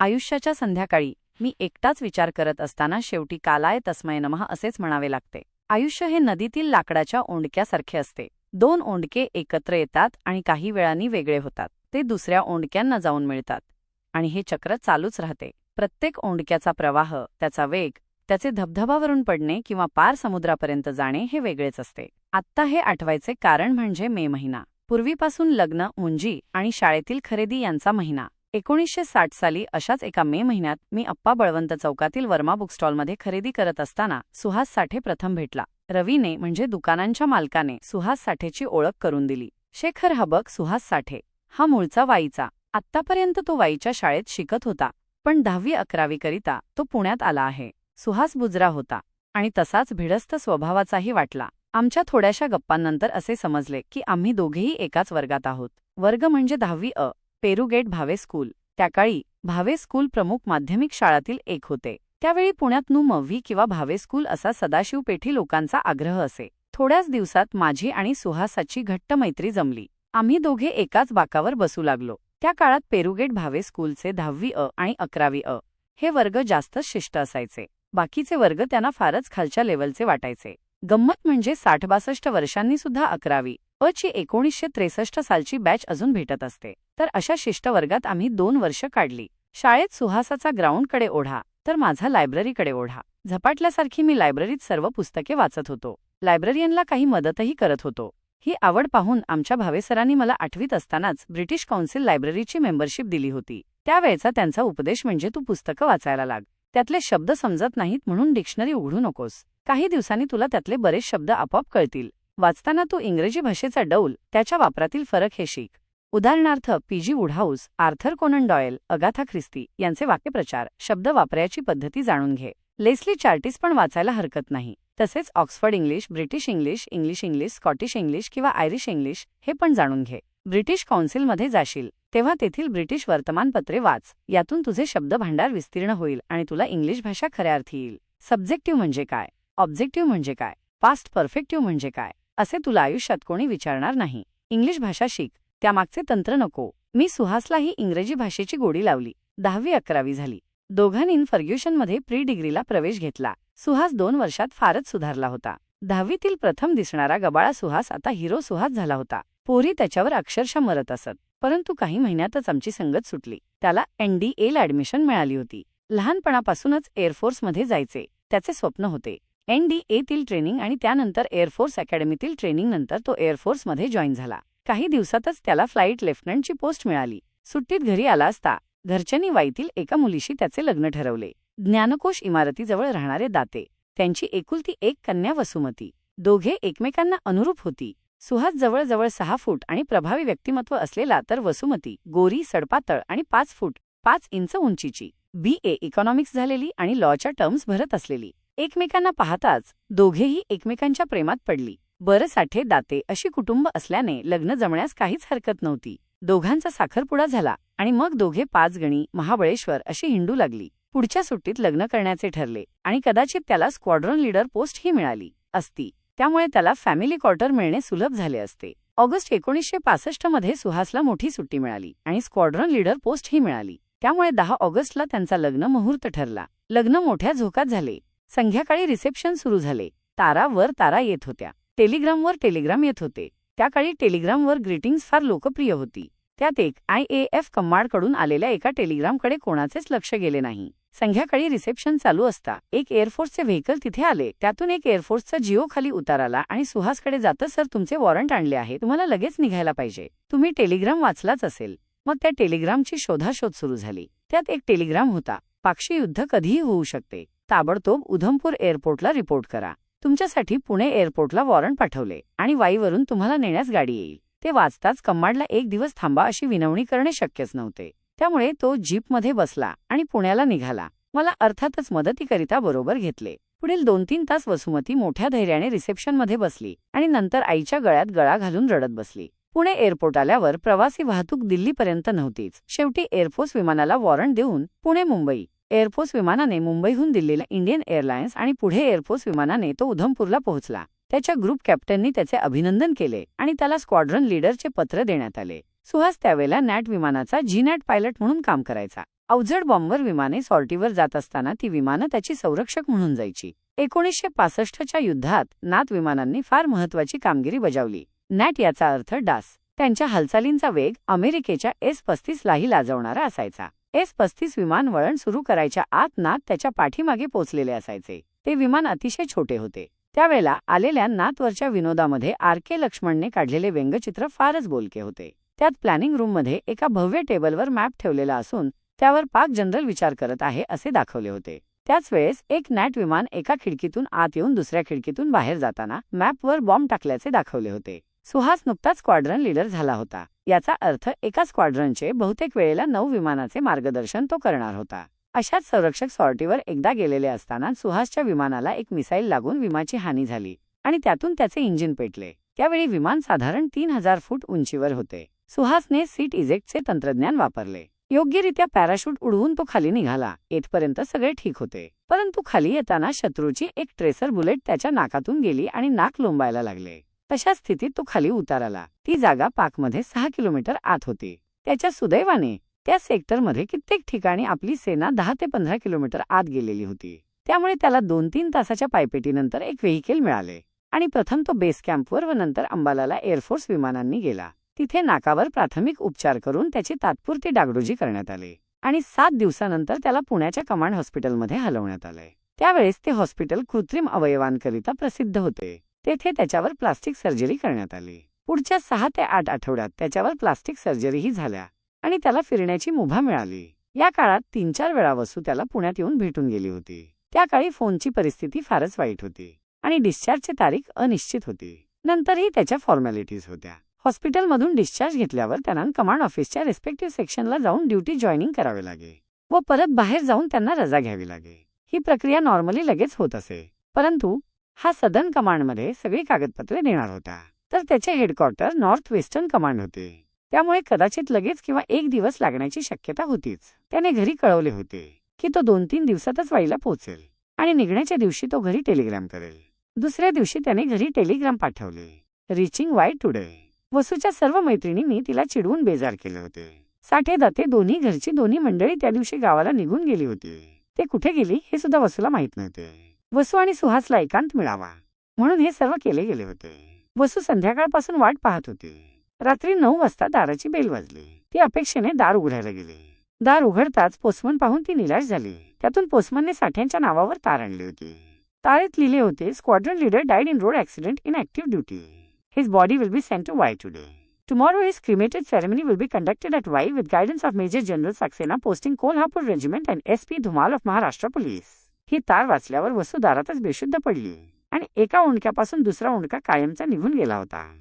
आयुष्याच्या संध्याकाळी मी एकटाच विचार करत असताना शेवटी कालाय तस्मय नमः असेच म्हणावे लागते. आयुष्य हे नदीतील लाकडाच्या ओंडक्यासारखे असते. दोन ओंडके एकत्र येतात आणि काही वेळांनी वेगळे होतात. ते दुसऱ्या ओंडक्यांना जाऊन मिळतात. आणि हे चक्र चालूच राहते. प्रत्येक ओंडक्याचा प्रवाह त्याचा वेग त्याचे धबधबावरून पडणे किंवा पार समुद्रापर्यंत जाणे हे वेगळेच असते. आत्ता हे आठवायचे कारण म्हणजे मे महिना. पूर्वीपासून लग्न मुंजी आणि शाळेतील खरेदी यांचा महिना. एकोणीसशे साठ साली अशाच एका मे महिन्यात मी अप्पा बळवंत चौकातील वर्मा बुकस्टॉलमध्ये खरेदी करत असताना सुहास साठे प्रथम भेटला. रवीने म्हणजे दुकानांच्या मालकाने सुहास साठेची ओळख करून दिली. शेखर हबक सुहास साठे. हा मूळचा वाईचा. आत्तापर्यंत तो वाईच्या शाळेत शिकत होता पण दहावी अकरावीकरिता तो पुण्यात आला आहे. सुहास बुजरा होता आणि तसाच भिडस्त स्वभावाचाही वाटला. आमच्या थोड्याशा गप्पांनंतर असे समजले की आम्ही दोघेही एकाच वर्गात आहोत. वर्ग म्हणजे दहावी अ. पेरुगेट भावे स्कूल. त्याकाळी भावे स्कूल प्रमुख माध्यमिक शाळातील एक होते. त्यावेळी पुण्यात नू मव्वी किंवा भावे स्कूल असा सदाशिव पेठी लोकांचा आग्रह असे. थोड्याच दिवसात माझी आणि सुहासाची घट्ट मैत्री जमली. आम्ही दोघे एकाच बाकावर बसू लागलो. त्या काळात पेरुगेट भावे स्कूलचे दहावी अ आणि अकरावी अ हे वर्ग जास्तच शिष्ट असायचे. बाकीचे वर्ग त्यांना फारच खालच्या लेवलचे वाटायचे. गंमत म्हणजे साठ बासष्ट वर्षांनी सुद्धा अकरावी अ ची एकोणीसशे त्रेसष्ट सालची बॅच अजून भेटत असते. तर अशा शिष्ट वर्गात आम्ही दोन वर्ष काढली. शाळेत सुहासाचा ग्राउंडकडे ओढा तर माझा लायब्ररीकडे ओढा. झपाटल्यासारखी मी लायब्ररीत सर्व पुस्तके वाचत होतो. लायब्ररियनला काही मदतही करत होतो. ही आवड पाहून आमच्या भावेसरांनी मला आठवीत असतानाच ब्रिटिश काउन्सिल लायब्ररीची मेंबरशिप दिली होती. त्यावेळचा त्यांचा उपदेश म्हणजे तू पुस्तकं वाचायला लाग. त्यातले शब्द समजत नाहीत म्हणून डिक्शनरी उघडू नकोस. काही दिवसांनी तुला त्यातले बरेच शब्द आपोआप कळतील. वाचताना तू इंग्रजी भाषेचा डौल त्याच्या वापरातील फरक हे शिक उदाहरणार्थ PG Wodehouse Arthur Conan Doyle Agatha Christie यांचे वाक्यप्रचार शब्द वापरायची पद्धती जाणून घे. लेस्ली चार्टिस पण वाचायला हरकत नाही. तसेच Oxford English British English English English Scottish English किंवा आयरिश इंग्लिश हे पण जाणून घे. ब्रिटिश काउन्सिलमध्ये जाशील तेव्हा तेथील ब्रिटिश वर्तमानपत्रे वाच यातून तुझे शब्द भांडार विस्तीर्ण होईल आणि तुला इंग्लिश भाषा खऱ्या अर्थी येईल. सब्जेक्टिव्ह म्हणजे काय? ऑब्जेक्टिव्ह म्हणजे काय? पास्ट परफेक्टिव्ह म्हणजे काय? असे तुला आयुष्यात कोणी विचारणार नाही. इंग्लिश भाषा शिक. त्यामागचे तंत्र नको. मी सुहासलाही इंग्रजी भाषेची गोडी लावली. दहावी अकरावी झाली. दोघांनी फर्ग्युशनमध्ये प्री डिग्रीला प्रवेश घेतला. सुहास दोन वर्षात फारच सुधारला होता. दहावीतील प्रथम दिसणारा गबाळा सुहास आता हिरो सुहास झाला होता. पोरी त्याच्यावर अक्षरशः मरत असत. परंतु काही महिन्यातच आमची संगत सुटली. त्याला एनडीएला ऍडमिशन मिळाली होती. लहानपणापासूनच एअरफोर्समध्ये जायचे. त्याचे स्वप्न होते. एनडीएतील ट्रेनिंग आणि त्यानंतर एअरफोर्स अकॅडमीतील ट्रेनिंग नंतर तो एअरफोर्समध्ये जॉईन झाला. काही दिवसातच त्याला फ्लाईट लेफ्टनंटची पोस्ट मिळाली. सुट्टीत घरी आला असता घरच्यांनी वाईतील एका मुलीशी त्याचे लग्न ठरवले. ज्ञानकोश इमारतीजवळ राहणारे दाते. त्यांची एकुलती एक कन्या वसुमती. दोघे एकमेकांना अनुरूप होती. सुहास जवळजवळ सहा फूट आणि प्रभावी व्यक्तिमत्व असलेला तर वसुमती गोरी सडपातळ आणि पाच फूट पाच इंच उंचीची. बी ए इकॉनॉमिक्स झालेली आणि लॉच्या टर्म्स भरत असलेली. एकमेकांना पाहताच दोघेही एकमेकांच्या प्रेमात पडली. बरं साठे दाते अशी कुटुंब असल्याने लग्न जमण्यास काहीच हरकत नव्हती. दोघांचा साखरपुडा झाला आणि मग दोघे पाच गणी महाबळेश्वर अशी हिंडू लागली. पुढच्या सुट्टीत लग्न करण्याचे ठरले आणि कदाचित त्याला स्क्वॉड्रन लीडर पोस्ट ही मिळाली असती. त्यामुळे त्याला फॅमिली क्वार्टर मिळणे सुलभ झाले असते. ऑगस्ट एकोणीसशे पासष्टमध्ये सुहासला मोठी सुट्टी मिळाली आणि स्क्वॉड्रन लीडर पोस्ट ही मिळाली. त्यामुळे दहा ऑगस्टला त्यांचा लग्न मुहूर्त ठरला. लग्न मोठ्या झोकात झाले. संध्याकाळी रिसेप्शन सुरू झाले. तारा वर तारा येत होत्या. टेलिग्रामवर टेलिग्राम येत होते. त्या काळी टेलिग्रामवर ग्रीटिंग्स फार लोकप्रिय होती. त्यात एक आय ए एफ कमांडकडून आलेल्या एका टेलिग्रामकडे कोणाचेच लक्ष गेले नाही. संध्याकाळी रिसेप्शन चालू असता एक एअरफोर्सचे व्हेकल तिथे आले. त्यातून एक एअरफोर्सचा जिओ खाली उताराला आणि सुहासकडे जातं सर तुमचे वॉरंट आणले आहे तुम्हाला लगेच निघायला पाहिजे. तुम्ही टेलिग्राम वाचलाच असेल. मग त्या टेलिग्रामची शोधाशोध सुरू झाली. त्यात एक टेलिग्राम होता. पाक्षी युद्ध कधीही होऊ शकते. ताबडतोब उधमपूर एअरपोर्टला रिपोर्ट करा. तुमच्यासाठी पुणे एअरपोर्टला वॉरंट पाठवले आणि वाईवरून तुम्हाला नेण्यास गाडी येईल. ते वाचताच कम्माडला एक दिवस थांबा अशी विनवणी करणे शक्यच नव्हते. त्यामुळे तो जीपमध्ये बसला आणि पुण्याला निघाला. मला अर्थातच मदतीकरिता बरोबर घेतले. पुढील दोन तीन तास वसुमती मोठ्या धैर्याने रिसेप्शनमध्ये बसली आणि नंतर आईच्या गळ्यात गळा घालून रडत बसली. पुणे एअरपोर्ट आल्यावर प्रवासी वाहतूक दिल्लीपर्यंत नव्हतीच. शेवटी एअरफोर्स विमानाला वॉरंट देऊन पुणे मुंबई एअरफोर्स विमानाने मुंबईहून दिल्लीला इंडियन एअरलाइन्स आणि पुढे एअरफोर्स विमानाने तो उधमपूरला पोहोचला. त्याच्या ग्रुप कॅप्टननी त्याचे अभिनंदन केले आणि त्याला स्क्वॉड्रन लीडरचे पत्र देण्यात आले. सुहास त्यावेळेला नॅट विमानाचा जी नॅट पायलट म्हणून काम करायचा. अवजड बॉम्बर विमाने सॉर्टीवर जात असताना ती विमानं त्याची संरक्षक म्हणून जायची. एकोणीसशे पासष्टच्या युद्धात नात विमानांनी फार महत्वाची कामगिरी बजावली. नॅट याचा अर्थ डास. त्यांच्या हालचालींचा वेग अमेरिकेच्या एस पस्तीसलाही लाजवणारा असायचा. एस पस्तीस विमान वळण सुरू करायच्या आत नात त्याच्या पाठीमागे पोचलेले असायचे. ते विमान अतिशय छोटे होते. त्यावेळेला आलेल्या नातवरच्या विनोदामध्ये आर के लक्ष्मणने काढलेले व्यंगचित्र फारच बोलके होते. त्यात प्लॅनिंग रूममध्ये एका भव्य टेबलवर मॅप ठेवलेला असून त्यावर पाक जनरल विचार करत आहे असे दाखवले होते. त्याच वेळेस एक नॅट विमान एका खिडकीतून आत येऊन दुसऱ्या खिडकीतून बाहेर जाताना मॅपवर बॉम्ब टाकल्याचे दाखवले होते. सुहास नुकताच स्क्वाड्रन लीडर झाला होता. याचा अर्थ एका स्क्वाड्रनचे बहुतेक वेळेला नऊ विमानाचे मार्गदर्शन तो करणार होता. अशाच संरक्षक सॉर्टीवर एकदा गेलेले असताना सुहासच्या विमानाला एक मिसाईल लागून विमाची हानी झाली आणि त्यातून त्याचे इंजिन पेटले. त्यावेळी विमान साधारण तीन हजार फूट उंचीवर होते. सुहासने सीट इजेक्टचे तंत्रज्ञान वापरले. योग्यरित्या पॅराशूट उडवून तो खाली निघाला. येथपर्यंत सगळे ठीक होते. परंतु खाली येताना शत्रूची एक ट्रेसर बुलेट त्याच्या नाकातून गेली आणि नाक लोंबायला लागले. तशा स्थितीत तो खाली उतारला. ती जागा पाकमध्ये सहा किलोमीटर आत होती. त्याच्या सुदैवाने त्या सेक्टरमध्ये कित्येक ठिकाणी आपली सेना दहा ते पंधरा किलोमीटर आत गेलेली होती. त्यामुळे त्याला दोन तीन तासाच्या पायपेटीनंतर एक व्हेकल मिळाले आणि प्रथम तो बेस कॅम्पवर व नंतर अंबालाला एअरफोर्स विमानांनी गेला. तिथे नाकावर प्राथमिक उपचार करून त्याची तात्पुरती डागडुजी करण्यात आली आणि सात दिवसानंतर त्याला पुण्याच्या कमांड हॉस्पिटलमध्ये हलवण्यात आले. त्यावेळेस ते हॉस्पिटल कृत्रिम अवयवांकरिता प्रसिद्ध होते. तेथे त्याच्यावर प्लास्टिक सर्जरी करण्यात आली. पुढच्या सहा ते आठ आठवड्यात त्याच्यावर प्लास्टिक सर्जरीही झाल्या आणि त्याला फिरण्याची मुभा मिळाली. या काळात तीन चार वेळा वसू त्याला पुण्यात येऊन भेटून गेली होती. त्या काळी फोनची परिस्थिती फारच वाईट होती आणि डिस्चार्जची तारीख अनिश्चित होती. नंतरही त्याच्या फॉर्मॅलिटीज होत्या. हॉस्पिटलमधून डिस्चार्ज घेतल्यावर त्यांना कमांड ऑफिसच्या रेस्पेक्टिव्ह सेक्शनला जाऊन ड्युटी जॉईनिंग करावे लागे व परत बाहेर जाऊन त्यांना रजा घ्यावी लागे. ही प्रक्रिया नॉर्मली लगेच होत असे. परंतु हा सदन कमांडमध्ये सगळी कागदपत्रे देणार होता. तर त्याचे हेडक्वार्टर नॉर्थ वेस्टर्न कमांड होते. त्यामुळे कदाचित लगेच किंवा एक दिवस लागण्याची शक्यता होतीच. त्याने घरी कळवले होते की तो दोन तीन दिवसातच वाईला पोहोचेल आणि निघण्याच्या दिवशी तो घरी टेलिग्राम करेल. दुसऱ्या दिवशी त्याने घरी टेलिग्राम पाठवले. Reaching Y today. वसूच्या सर्व मैत्रिणींनी तिला चिडवून बेजार केले होते. साठे दाते दोन्ही घरची दोन्ही मंडळी त्या दिवशी गावाला निघून गेली होती. ते कुठे गेली हे सुद्धा वसूला माहीत नव्हते. वसू आणि सुहासला एकांत मिळावा. म्हणून हे सर्व केले गेले होते. वसू संध्याकाळपासून वाट पाहत होती. रात्री नऊ वाजता दाराची बेल वाजली. ती अपेक्षेने दार उघडायला गेली. दार उघडताच पोस्टमन पाहून ती निराश झाली. त्यातून पोस्टमनने साठ्यांच्या नावावर तार आणली होती. तारेत लिहिले होते squadron leader died in road accident in active duty his body will be sent to Wai today is cremated ceremony will be conducted conducted at with guidance of major general Saxena posting Kolhapur regiment and S P Dhumal of Maharashtra police ही तार वाचल्यावर वसूदारातच बेशुद्ध पडली आणि एका उंडक्यापासून दुसरा उंडका कायमचा निघून गेला होता.